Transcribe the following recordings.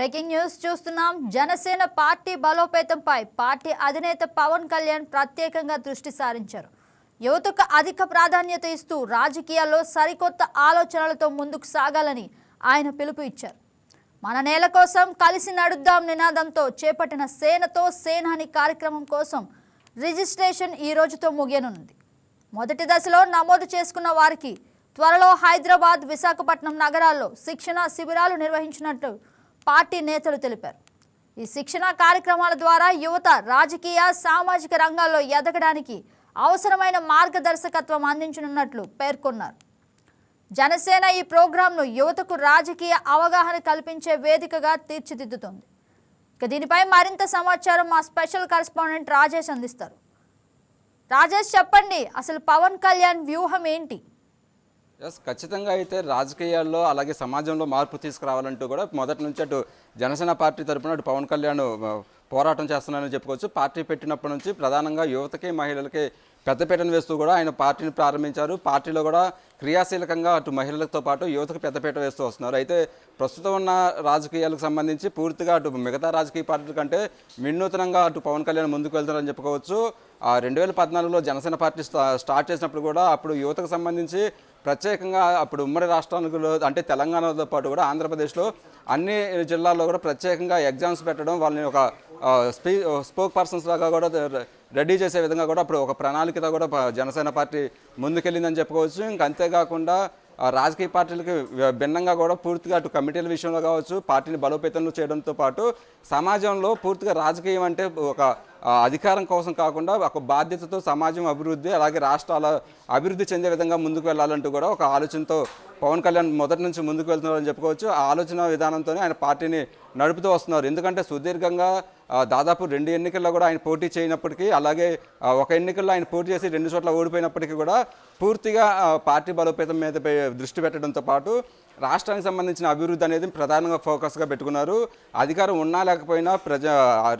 Breaking news చూస్తున్నాం. Janasena party బలోపేతంపై party అధినేత పవన్ కళ్యాణ్ ప్రత్యేకంగా దృష్టి సారించారు. యువతకు అధిక ప్రాధాన్యత ఇస్తూ రాజకీయాల్లో సరికొత్త ఆలోచనలతో ముందుకు సాగాలని ఆయన పిలుపు ఇచ్చారు. మన నేల కోసం కలిసి నడుద్దాం నినాదంతో చేపట్టిన సేనతో సేనాని కార్యక్రమం కోసం రిజిస్ట్రేషన్ ఈ రోజుతో ముగియనుంది. మొదటి దశలో నమోదు చేసుకున్న వారికి త్వరలో హైదరాబాద్ విశాఖపట్నం నగరాల్లో శిక్షణ శిబిరాలు నిర్వహించినట్లు పార్టీ నేతలు తెలిపారు. ఈ శిక్షణ కార్యక్రమాల ద్వారా యువత రాజకీయ సామాజిక రంగాల్లో ఎదగడానికి అవసరమైన మార్గదర్శకత్వం అందించనున్నట్లు పేర్కొన్నారు. జనసేన ఈ ప్రోగ్రాంను యువతకు రాజకీయ అవగాహన కల్పించే వేదికగా తీర్చిదిద్దుతోంది. ఇక దీనిపై మరింత సమాచారం మా స్పెషల్ కరెస్పాండెంట్ రాజేష్ అందిస్తారు. రాజేష్ చెప్పండి అసలు పవన్ కళ్యాణ్ వ్యూహం ఏంటి? ఎస్ ఖచ్చితంగా అయితే రాజకీయాల్లో అలాగే సమాజంలో మార్పు తీసుకురావాలంటూ కూడా మొదటి నుంచి అటు జనసేన పార్టీ తరపున అటు పవన్ కళ్యాణ్ పోరాటం చేస్తున్నారని చెప్పుకోవచ్చు. పార్టీ పెట్టినప్పటి నుంచి ప్రధానంగా యువతకి మహిళలకి పెద్దపీటను వేస్తూ కూడా ఆయన పార్టీని ప్రారంభించారు. పార్టీలో కూడా క్రియాశీలకంగా అటు మహిళలతో పాటు యువతకు పెద్దపీట వేస్తూ వస్తున్నారు. అయితే ప్రస్తుతం ఉన్న రాజకీయాలకు సంబంధించి పూర్తిగా అటు మిగతా రాజకీయ పార్టీల కంటే వినూతనంగా అటు పవన్ కళ్యాణ్ ముందుకు వెళ్తున్నారని చెప్పుకోవచ్చు. ఆ రెండు వేల పద్నాలుగులో జనసేన పార్టీ స్టార్ట్ చేసినప్పుడు కూడా అప్పుడు యువతకు సంబంధించి ప్రత్యేకంగా అప్పుడు ఉమ్మడి రాష్ట్రాలలో అంటే తెలంగాణతో పాటు కూడా ఆంధ్రప్రదేశ్లో అన్ని జిల్లాల్లో కూడా ప్రత్యేకంగా ఎగ్జామ్స్ పెట్టడం వాళ్ళని ఒక స్పీ స్పోక్ పర్సన్స్ లాగా కూడా రెడీ చేసే విధంగా కూడా అప్పుడు ఒక ప్రణాళికతో కూడా జనసేన పార్టీ ముందుకెళ్ళిందని చెప్పుకోవచ్చు. ఇంక అంతేకాకుండా రాజకీయ పార్టీలకి భిన్నంగా కూడా పూర్తిగా అటు కమిటీల విషయంలో కావచ్చు పార్టీని బలోపేతం చేయడంతో పాటు సమాజంలో పూర్తిగా రాజకీయం అంటే ఒక అధికారం కోసం కాకుండా ఒక బాధ్యతతో సమాజం అభివృద్ధి అలాగే రాష్ట్రాల అభివృద్ధి చెందే విధంగా ముందుకు వెళ్ళాలంటూ కూడా ఒక ఆలోచనతో పవన్ కళ్యాణ్ మొదటి నుంచి ముందుకు వెళ్తున్నారని చెప్పుకోవచ్చు. ఆ ఆలోచన విధానంతోనే ఆయన పార్టీని నడుపుతూ వస్తున్నారు. ఎందుకంటే సుదీర్ఘంగా దాదాపు రెండు ఎన్నికల్లో కూడా ఆయన పోటీ చేయనప్పటికీ అలాగే ఒక ఎన్నికల్లో ఆయన పోటీ చేసి రెండు చోట్ల ఓడిపోయినప్పటికీ కూడా పూర్తిగా పార్టీ బలోపేతం మీద దృష్టి పెట్టడంతో పాటు రాష్ట్రానికి సంబంధించిన అభివృద్ధి అనేది ప్రధానంగా ఫోకస్గా పెట్టుకున్నారు. అధికారం ఉన్నా లేకపోయినా ప్రజా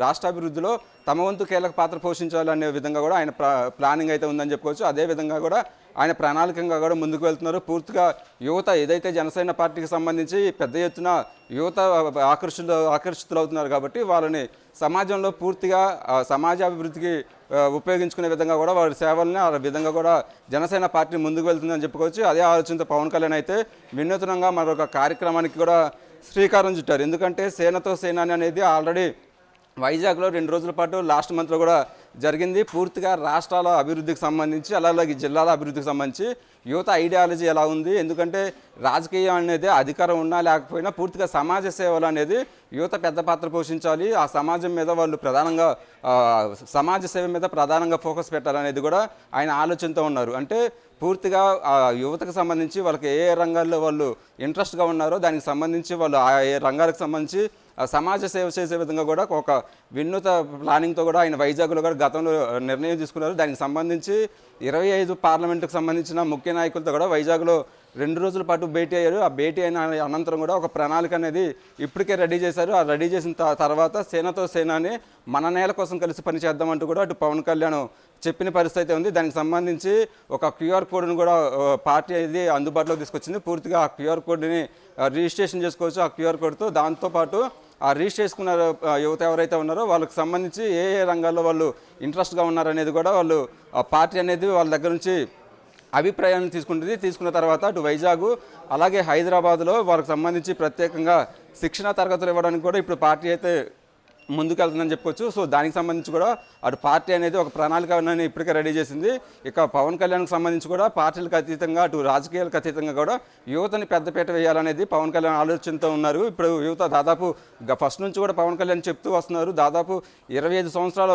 రాష్ట్ర అభివృద్ధిలో తమ వంతు కీలక పాత్ర పోషించాలనే విధంగా కూడా ఆయన ప్లానింగ్ అయితే ఉందని చెప్పుకోవచ్చు. అదే విధంగా కూడా ఆయన ప్రణాళికంగా కూడా ముందుకు వెళ్తున్నారు. పూర్తిగా యువత ఏదైతే జనసేన పార్టీకి సంబంధించి పెద్ద ఎత్తున యువత ఆకర్షితులు ఆకర్షితులు అవుతున్నారు కాబట్టి వాళ్ళని సమాజంలో పూర్తిగా సమాజాభివృద్ధికి సమాజ అభివృద్ధికి ఉపయోగించుకునే విధంగా కూడా వారి సేవల్ని ఆ విధంగా కూడా జనసేన పార్టీ ముందుకు వెళ్తుందని చెప్పుకోవచ్చు. అదే ఆలోచనతో పవన్ కళ్యాణ్ అయితే వినూత్నంగా మరొక కార్యక్రమానికి కూడా శ్రీకారం చుట్టారు. ఎందుకంటే సేనతో సేనాని అనేది ఆల్రెడీ వైజాగ్లో రెండు రోజుల పాటు లాస్ట్ మంత్లో కూడా జరిగింది. పూర్తిగా రాష్ట్రాల అభివృద్ధికి సంబంధించి అలాగే జిల్లాల అభివృద్ధికి సంబంధించి యువత ఐడియాలజీ ఎలా ఉంది ఎందుకంటే రాజకీయం అనేది అధికారం ఉన్నా లేకపోయినా పూర్తిగా సమాజ సేవలు అనేది యువత పెద్ద పాత్ర పోషించాలి. ఆ సమాజం మీద వాళ్ళు ప్రధానంగా సమాజ సేవ మీద ప్రధానంగా ఫోకస్ పెట్టాలనేది కూడా ఆయన ఆలోచనతో ఉన్నారు. అంటే పూర్తిగా ఆ యువతకు సంబంధించి వాళ్ళకి ఏ రంగాల్లో వాళ్ళు ఇంట్రెస్ట్గా ఉన్నారో దానికి సంబంధించి వాళ్ళు ఆ ఏ రంగాలకు సంబంధించి ఆ సమాజ సేవ చేసే విధంగా కూడా ఒక వినూత ప్లానింగ్తో కూడా ఆయన వైజాగ్లో కూడా గతంలో నిర్ణయం తీసుకున్నారు. దానికి సంబంధించి ఇరవై ఐదు పార్లమెంటుకు సంబంధించిన ముఖ్య నాయకులతో కూడా వైజాగ్లో రెండు రోజుల పాటు భేటీ అయ్యారు. ఆ భేటీ అయిన అనంతరం కూడా ఒక ప్రణాళిక అనేది ఇప్పటికే రెడీ చేశారు. ఆ రెడీ చేసిన తర్వాత సేనతో సేనాని మన నేల కోసం కలిసి పనిచేద్దామంటూ కూడా అటు పవన్ కళ్యాణ్ చెప్పిన పరిస్థితి అయితే ఉంది. దానికి సంబంధించి ఒక క్యూఆర్ కోడ్ను కూడా పార్టీ అనేది అందుబాటులోకి తీసుకొచ్చింది. పూర్తిగా ఆ క్యూఆర్ కోడ్ని రిజిస్ట్రేషన్ చేసుకోవచ్చు. ఆ క్యూఆర్ కోడ్తో దాంతోపాటు ఆ రిజిస్టర్ చేసుకున్న యువత ఎవరైతే ఉన్నారో వాళ్ళకి సంబంధించి ఏ ఏ రంగాల్లో వాళ్ళు ఇంట్రెస్ట్గా ఉన్నారనేది కూడా వాళ్ళు ఆ పార్టీ అనేది వాళ్ళ దగ్గర నుంచి అభిప్రాయాన్ని తీసుకుంటుంది. తీసుకున్న తర్వాత అటు వైజాగ్ అలాగే హైదరాబాద్లో వారికి సంబంధించి ప్రత్యేకంగా శిక్షణ తరగతులు ఇవ్వడానికి కూడా ఇప్పుడు పార్టీ అయితే ముందుకెళ్తుందని చెప్పుకోవచ్చు సో దానికి సంబంధించి కూడా అటు పార్టీ అనేది ఒక ప్రణాళిక అనేది ఇప్పటికే రెడీ చేసింది. ఇక పవన్ కళ్యాణ్కి సంబంధించి కూడా పార్టీలకు అతీతంగా అటు రాజకీయాలకు అతీతంగా కూడా యువతని పెద్దపీట వేయాలనేది పవన్ కళ్యాణ్ ఆలోచనతో ఉన్నారు. ఇప్పుడు యువత దాదాపు ఫస్ట్ నుంచి కూడా పవన్ కళ్యాణ్ చెప్తూ వస్తున్నారు. దాదాపు ఇరవై ఐదు సంవత్సరాల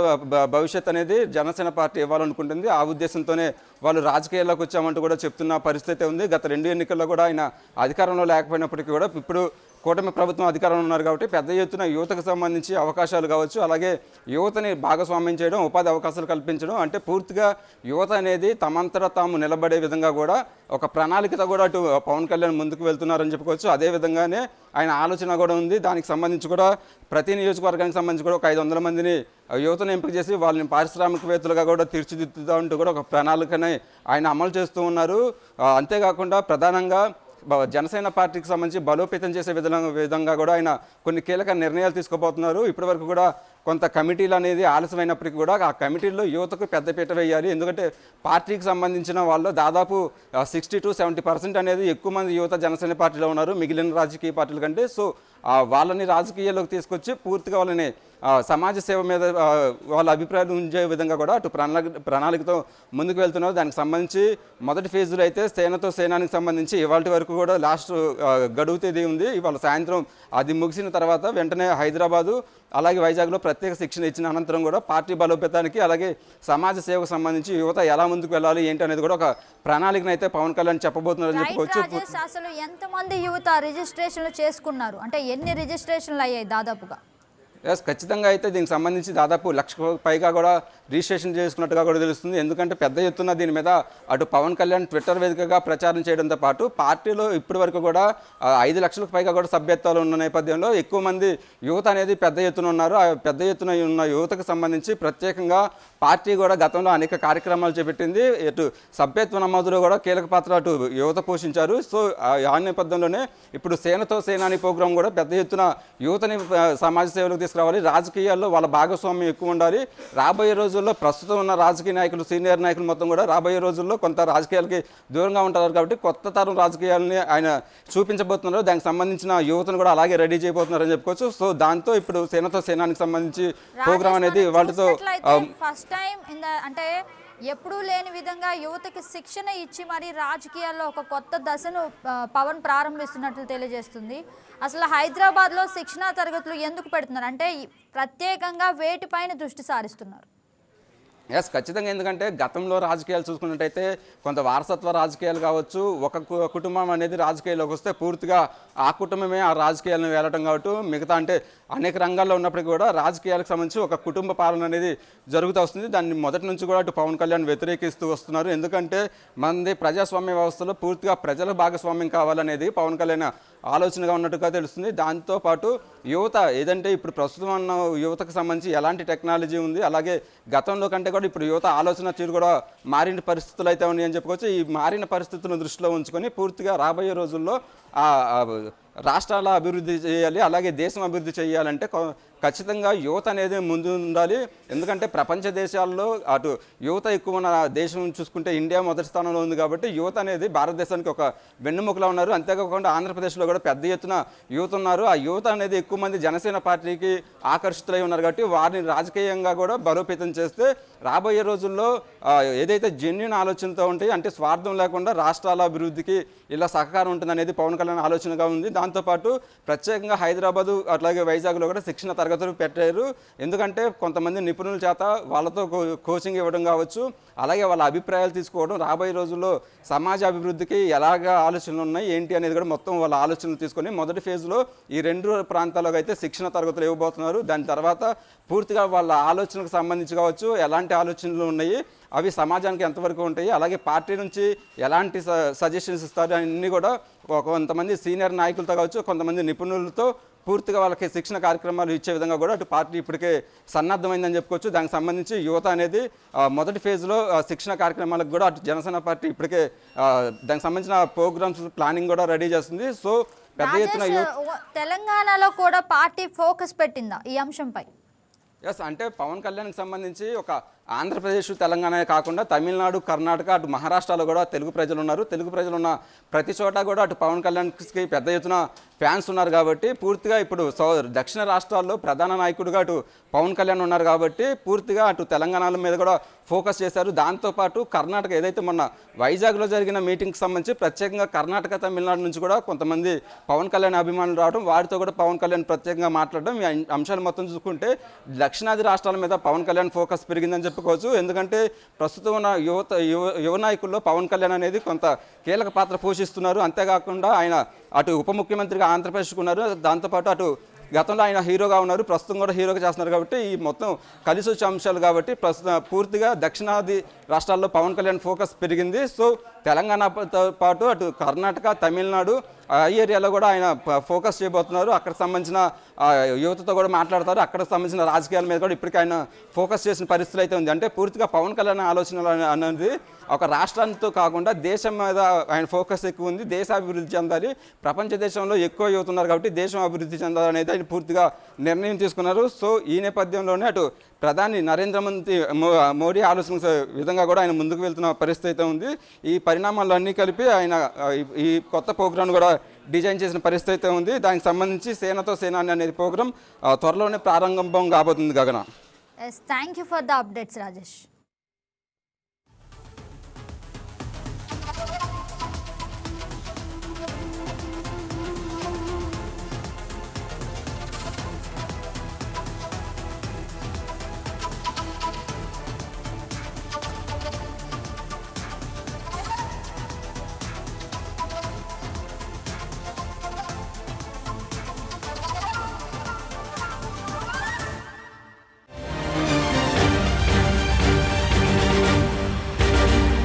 భవిష్యత్ అనేది జనసేన పార్టీ ఇవ్వాలనుకుంటుంది. ఆ ఉద్దేశంతోనే వాళ్ళు రాజకీయాల్లోకి వచ్చామంటూ కూడా చెప్తున్న పరిస్థితి ఉంది. గత రెండు ఎన్నికల్లో కూడా ఆయన అధికారంలో లేకపోయినప్పటికీ కూడా ఇప్పుడు కూటమి ప్రభుత్వం అధికారంలో ఉన్నారు కాబట్టి పెద్ద ఎత్తున యువతకు సంబంధించి అవకాశాలు కావచ్చు అలాగే యువతని భాగస్వామ్యం చేయడం ఉపాధి అవకాశాలు కల్పించడం అంటే పూర్తిగా యువత అనేది తమంతట తాము నిలబడే విధంగా కూడా ఒక ప్రణాళికతో కూడా అటు పవన్ కళ్యాణ్ ముందుకు వెళ్తున్నారని చెప్పుకోవచ్చు. అదే విధంగానే ఆయన ఆలోచన కూడా ఉంది. దానికి సంబంధించి కూడా ప్రతి నియోజకవర్గానికి సంబంధించి కూడా ఒక ఐదు వందల మందిని యువతను ఎంపిక చేసి వాళ్ళని పారిశ్రామికవేత్తలుగా కూడా తీర్చిదిద్దుతూ ఉంటూ కూడా ఒక ప్రణాళికని ఆయన అమలు చేస్తూ ఉన్నారు. అంతేకాకుండా ప్రధానంగా జనసేన పార్టీకి సంబంధించి బలోపేతం చేసే విధంగా విధంగా కూడా ఆయన కొన్ని కీలక నిర్ణయాలు తీసుకోబోతున్నారు ఇప్పటివరకు కూడా కొంత కమిటీలు అనేది ఆలస్యమైనప్పటికీ కూడా ఆ కమిటీల్లో యువతకు పెద్దపీట వేయాలి. ఎందుకంటే పార్టీకి సంబంధించిన వాళ్ళు దాదాపు సిక్స్టీ టు సెవెంటీ పర్సెంట్ అనేది ఎక్కువ మంది యువత జనసేన పార్టీలో ఉన్నారు. మిగిలిన రాజకీయ పార్టీల కంటే. సో వాళ్ళని రాజకీయాల్లోకి తీసుకొచ్చి పూర్తిగా వాళ్ళని సమాజ సేవ మీద వాళ్ళ అభిప్రాయాలు ఉంచే విధంగా కూడా అటు ప్రణాళిక ప్రణాళికతో ముందుకు వెళ్తున్నారు. దానికి సంబంధించి మొదటి ఫేజ్లో అయితే సేనతో సేనానికి సంబంధించి ఇవాళ వరకు కూడా లాస్ట్ గడువు తేదీ ఉంది. ఇవాళ సాయంత్రం అది ముగిసిన తర్వాత వెంటనే హైదరాబాదు అలాగే వైజాగ్లో ప్రత్యేక శిక్షణ ఇచ్చిన అనంతరం కూడా పార్టీ బలోపేతానికి అలాగే సమాజ సేవకు సంబంధించి యువత ఎలా ముందుకు వెళ్ళాలి ఏంటి అనేది కూడా ఒక ప్రణాళికను అయితే పవన్ కళ్యాణ్ చెప్పబోతున్నారని చెప్పుకోవచ్చు అసలు ఎంతమంది యువత రిజిస్ట్రేషన్లు చేసుకున్నారు? అంటే ఎన్ని రిజిస్ట్రేషన్లు అయ్యాయి దాదాపుగా? ఎస్ ఖచ్చితంగా అయితే దీనికి సంబంధించి దాదాపు లక్ష పైగా కూడా రిజిస్ట్రేషన్ చేసుకున్నట్టుగా కూడా తెలుస్తుంది. ఎందుకంటే పెద్ద ఎత్తున దీని మీద అటు పవన్ కళ్యాణ్ ట్విట్టర్ వేదికగా ప్రచారం చేయడంతో పాటు పార్టీలో ఇప్పటి వరకు కూడా ఐదు లక్షలకు పైగా కూడా సభ్యత్వాలు ఉన్న నేపథ్యంలో ఎక్కువ మంది యువత అనేది పెద్ద ఎత్తున ఉన్నారు. ఆ పెద్ద ఎత్తున ఉన్న యువతకు సంబంధించి ప్రత్యేకంగా పార్టీ కూడా గతంలో అనేక కార్యక్రమాలు చేపట్టింది. ఇటు సభ్యత్వ నమోదులో కూడా కీలక పాత్ర అటు యువత పోషించారు. సో ఆ- నేపథ్యంలోనే ఇప్పుడు సేనతో సేనాని ప్రోగ్రాం కూడా పెద్ద ఎత్తున యువతని సమాజ సేవలకు తీసుకురావాలి రాజకీయాల్లో వాళ్ళ భాగస్వామ్యం ఎక్కువ ఉండాలి. రాబోయే రోజుల్లో ప్రస్తుతం ఉన్న రాజకీయ నాయకులు సీనియర్ నాయకులు మొత్తం కూడా రాబోయే రోజుల్లో కొంత రాజకీయాలకి దూరంగా ఉంటారు కాబట్టి కొత్త తరం రాజకీయాలని ఆయన చూపించబోతున్నారు. దానికి సంబంధించిన యువతను కూడా అలాగే రెడీ చేయబోతున్నారని చెప్పుకోవచ్చు. సో దాంతో ఇప్పుడు సేనతో సేనానికి సంబంధించి ప్రోగ్రాం అనేది వాళ్ళతో ఫస్ట్ టైం అంటే ఎప్పుడూ లేని విధంగా యువతకి శిక్షణ ఇచ్చి మరి రాజకీయాల్లో ఒక కొత్త దశను పవన్ ప్రారంభిస్తున్నట్లు తెలియజేస్తుంది. అసలు హైదరాబాద్లో శిక్షణా తరగతులు ఎందుకు పెడుతున్నారు? అంటే ప్రత్యేకంగా వేటిపైన దృష్టి సారిస్తున్నారు? ఎస్ ఖచ్చితంగా. ఎందుకంటే గతంలో రాజకీయాలు చూసుకున్నట్టయితే కొంత వారసత్వ రాజకీయాలు కావచ్చు ఒక కు- కుటుంబం అనేది రాజకీయాల్లోకి వస్తే పూర్తిగా ఆ కుటుంబమే ఆ రాజకీయాలను వేలటం కాబట్టి మిగతా అంటే అనేక రంగాల్లో ఉన్నప్పటికీ కూడా రాజకీయాలకు సంబంధించి ఒక కుటుంబ పాలన అనేది జరుగుతూ వస్తుంది. దాన్ని మొదటి నుంచి కూడా అటు పవన్ కళ్యాణ్ వ్యతిరేకిస్తూ వస్తున్నారు. ఎందుకంటే మనది ప్రజాస్వామ్య వ్యవస్థలో పూర్తిగా ప్రజల భాగస్వామ్యం కావాలనేది పవన్ కళ్యాణ్ ఆలోచనగా ఉన్నట్టుగా తెలుస్తుంది. దాంతోపాటు యువత ఏదంటే ఇప్పుడు ప్రస్తుతం ఉన్న యువతకు సంబంధించి ఎలాంటి టెక్నాలజీ ఉంది అలాగే గతంలో కంటే కూడా ఇప్పుడు యువత ఆలోచన తీరు కూడా మారిన పరిస్థితులు అయితే ఉన్నాయని చెప్పుకోవచ్చు. ఈ మారిన పరిస్థితులను దృష్టిలో ఉంచుకొని పూర్తిగా రాబోయే రోజుల్లో రాష్ట్రాల అభివృద్ధి చేయాలి అలాగే దేశం అభివృద్ధి చేయాలంటే ఖచ్చితంగా యువత అనేది ముందు ఉండాలి. ఎందుకంటే ప్రపంచ దేశాల్లో అటు యువత ఎక్కువ ఉన్న దేశం చూసుకుంటే ఇండియా మొదటి స్థానంలో ఉంది కాబట్టి యువత అనేది భారతదేశానికి ఒక వెన్నుముకలా ఉన్నారు. అంతేకాకుండా ఆంధ్రప్రదేశ్లో కూడా పెద్ద ఎత్తున యువత ఉన్నారు. ఆ యువత అనేది ఎక్కువ మంది జనసేన పార్టీకి ఆకర్షితులై ఉన్నారు కాబట్టి వారిని రాజకీయంగా కూడా బలోపేతం చేస్తే రాబోయే రోజుల్లో ఏదైతే జెన్యున్ ఆలోచనతో ఉంటాయి అంటే స్వార్థం లేకుండా రాష్ట్రాల అభివృద్ధికి ఇలా సహకారం ఉంటుంది అనేది పవన్ కళ్యాణ్ ఆలోచనగా ఉంది. దాంతోపాటు ప్రత్యేకంగా హైదరాబాదు అట్లాగే వైజాగ్లో కూడా శిక్షణ తరగతులు పెట్టారు. ఎందుకంటే కొంతమంది నిపుణుల చేత వాళ్ళతో కో- కోచింగ్ ఇవ్వడం కావచ్చు అలాగే వాళ్ళ అభిప్రాయాలు తీసుకోవడం రాబోయే రోజుల్లో సమాజ అభివృద్ధికి ఎలాగ ఆలోచనలు ఉన్నాయి ఏంటి అనేది కూడా మొత్తం వాళ్ళ ఆలోచనలు తీసుకొని మొదటి ఫేజ్లో ఈ రెండు ప్రాంతాల్లో అయితే శిక్షణ తరగతులు ఇవ్వబోతున్నారు. దాని తర్వాత పూర్తిగా వాళ్ళ ఆలోచనకు సంబంధించి కావచ్చు ఎలాంటి ఆలోచనలు ఉన్నాయి అవి సమాజానికి ఎంతవరకు ఉంటాయి అలాగే పార్టీ నుంచి ఎలాంటి సజెషన్స్ ఇస్తారు అన్నీ కూడా ఒక- కొంతమంది సీనియర్ నాయకులతో కావచ్చు కొంతమంది నిపుణులతో పూర్తిగా వాళ్ళకి శిక్షణ కార్యక్రమాలు ఇచ్చే విధంగా కూడా అటు పార్టీ ఇప్పటికే సన్నద్ధమైందని చెప్పుకోవచ్చు. దానికి సంబంధించి యువత అనేది మొదటి ఫేజ్లో శిక్షణ కార్యక్రమాలకు కూడా అటు జనసేన పార్టీ ఇప్పటికే దానికి సంబంధించిన ప్రోగ్రామ్స్ ప్లానింగ్ కూడా రెడీ చేస్తుంది. సో పెద్ద ఎత్తున తెలంగాణలో కూడా పార్టీ ఫోకస్ పెట్టిందా ఈ అంశంపై? ఎస్ అంటే పవన్ కళ్యాణ్కి సంబంధించి ఒక ఆంధ్రప్రదేశ్ తెలంగాణ కాకుండా తమిళనాడు కర్ణాటక అటు మహారాష్ట్రలో కూడా తెలుగు ప్రజలు ఉన్నారు. తెలుగు ప్రజలు ఉన్న ప్రతి చోట కూడా అటు పవన్ కళ్యాణ్కి పెద్ద ఎత్తున ఫ్యాన్స్ ఉన్నారు కాబట్టి పూర్తిగా ఇప్పుడు సౌ దక్షిణ రాష్ట్రాల్లో ప్రధాన నాయకుడిగా అటు పవన్ కళ్యాణ్ ఉన్నారు కాబట్టి పూర్తిగా అటు తెలంగాణల మీద కూడా ఫోకస్ చేశారు. దాంతోపాటు కర్ణాటక ఏదైతే మొన్న వైజాగ్లో జరిగిన మీటింగ్కి సంబంధించి ప్రత్యేకంగా కర్ణాటక తమిళనాడు నుంచి కూడా కొంతమంది పవన్ కళ్యాణ్ అభిమానులు రావడం వారితో కూడా పవన్ కళ్యాణ్ ప్రత్యేకంగా మాట్లాడడం ఈ అంశాలు మొత్తం చూసుకుంటే దక్షిణాది రాష్ట్రాల మీద పవన్ కళ్యాణ్ ఫోకస్ పెరిగిందని చెప్పి చెప్పుకోవచ్చు. ఎందుకంటే ప్రస్తుతం ఉన్న యువత యువ యువ నాయకుల్లో పవన్ కళ్యాణ్ అనేది కొంత కీలక పాత్ర పోషిస్తున్నారు. అంతేకాకుండా ఆయన అటు ఉప ముఖ్యమంత్రిగా ఆంధ్రప్రదేశ్కు ఉన్నారు. దాంతోపాటు అటు గతంలో ఆయన హీరోగా ఉన్నారు. ప్రస్తుతం కూడా హీరోగా చేస్తున్నారు కాబట్టి ఈ మొత్తం కలిసి వచ్చే అంశాలు కాబట్టి ప్రస్తుతం పూర్తిగా దక్షిణాది రాష్ట్రాల్లో పవన్ కళ్యాణ్ ఫోకస్ పెరిగింది. సో తెలంగాణతో పాటు అటు కర్ణాటక తమిళనాడు ఈ ఏరియాలో కూడా ఆయన ఫోకస్ చేయబోతున్నారు. అక్కడ సంబంధించిన యువతతో కూడా మాట్లాడతారు. అక్కడ సంబంధించిన రాజకీయాల మీద కూడా ఇప్పటికీ ఆయన ఫోకస్ చేసిన పరిస్థితి అయితే ఉంది. అంటే పూర్తిగా పవన్ కళ్యాణ్ ఆలోచనలు అనేది ఒక రాష్ట్రానితో కాకుండా దేశం మీద ఆయన ఫోకస్ ఎక్కువ ఉంది. దేశ అభివృద్ధి చెందాలి. ప్రపంచ దేశంలో ఎక్కువ యువత ఉన్నారు కాబట్టి దేశం అభివృద్ధి చెందాలనేది ఆయన పూర్తిగా నిర్ణయం తీసుకున్నారు. సో ఈ నేపథ్యంలోనే అటు ప్రధాని నరేంద్ర మోదీ మోడీ ఆలోచన విధంగా కూడా ఆయన ముందుకు వెళ్తున్న పరిస్థితి అయితే ఉంది. ఈ పరిణామాలు అన్నీ కలిపి ఆయన ఈ కొత్త ప్రోగ్రాం కూడా డిజైన్ చేసిన పరిస్థితి అయితే ఉంది. దానికి సంబంధించి సేనతో సేనాని అనేది ప్రోగ్రాం ఆ, త్వరలోనే ప్రారంభం కాబోతుంది గగన. Thank you for the updates Rajesh